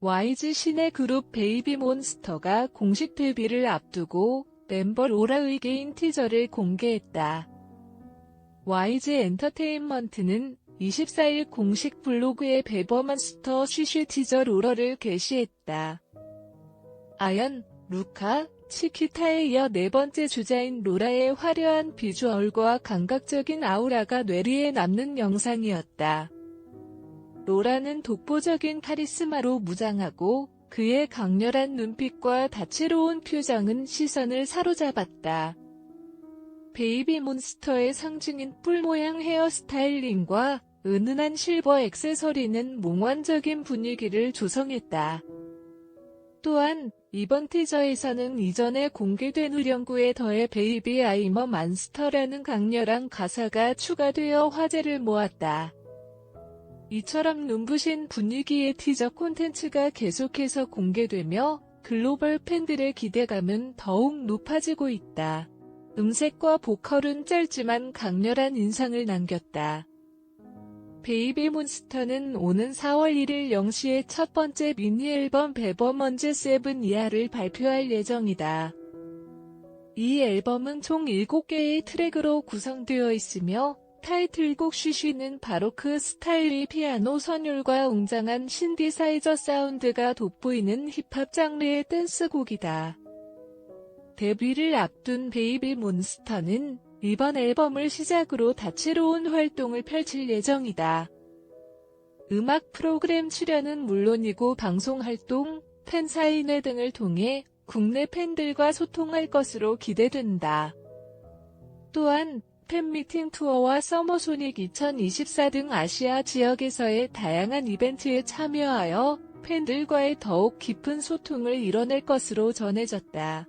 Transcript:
YG 신의 그룹 베이비몬스터가 공식 데뷔를 앞두고 멤버 로라의 개인 티저를 공개했다. YG 엔터테인먼트는 24일 공식 블로그에 베버몬스터 쉬쉬 티저 로러를 게시했다. 아연, 루카, 치키타에 이어 네 번째 주자인 로라의 화려한 비주얼과 감각적인 아우라가 뇌리에 남는 영상이었다. 로라는 독보적인 카리스마로 무장하고 그의 강렬한 눈빛과 다채로운 표정은 시선을 사로잡았다. 베이비 몬스터의 상징인 뿔 모양 헤어스타일링과 은은한 실버 액세서리는 몽환적인 분위기를 조성했다. 또한 이번 티저에서는 이전에 공개된 의령구에 더해 베이비 아이머 만스터라는 강렬한 가사가 추가되어 화제를 모았다. 이처럼 눈부신 분위기의 티저 콘텐츠가 계속해서 공개되며 글로벌 팬들의 기대감은 더욱 높아지고 있다. 음색과 보컬은 짧지만 강렬한 인상을 남겼다. 베이비 몬스터는 오는 4월 1일 0시에 첫 번째 미니 앨범 베버먼즈 세븐 이하를 발표할 예정이다. 이 앨범은 총 7개의 트랙으로 구성되어 있으며 타이틀곡 쉬쉬는 바로크 스타일의 피아노 선율과 웅장한 신디사이저 사운드가 돋보이는 힙합 장르의 댄스곡이다. 데뷔를 앞둔 베이비 몬스터는 이번 앨범을 시작으로 다채로운 활동을 펼칠 예정이다. 음악 프로그램 출연은 물론이고 방송 활동, 팬 사인회 등을 통해 국내 팬들과 소통할 것으로 기대된다. 또한 팬미팅 투어와 서머소닉 2024 등 아시아 지역에서의 다양한 이벤트에 참여하여 팬들과의 더욱 깊은 소통을 이뤄낼 것으로 전해졌다.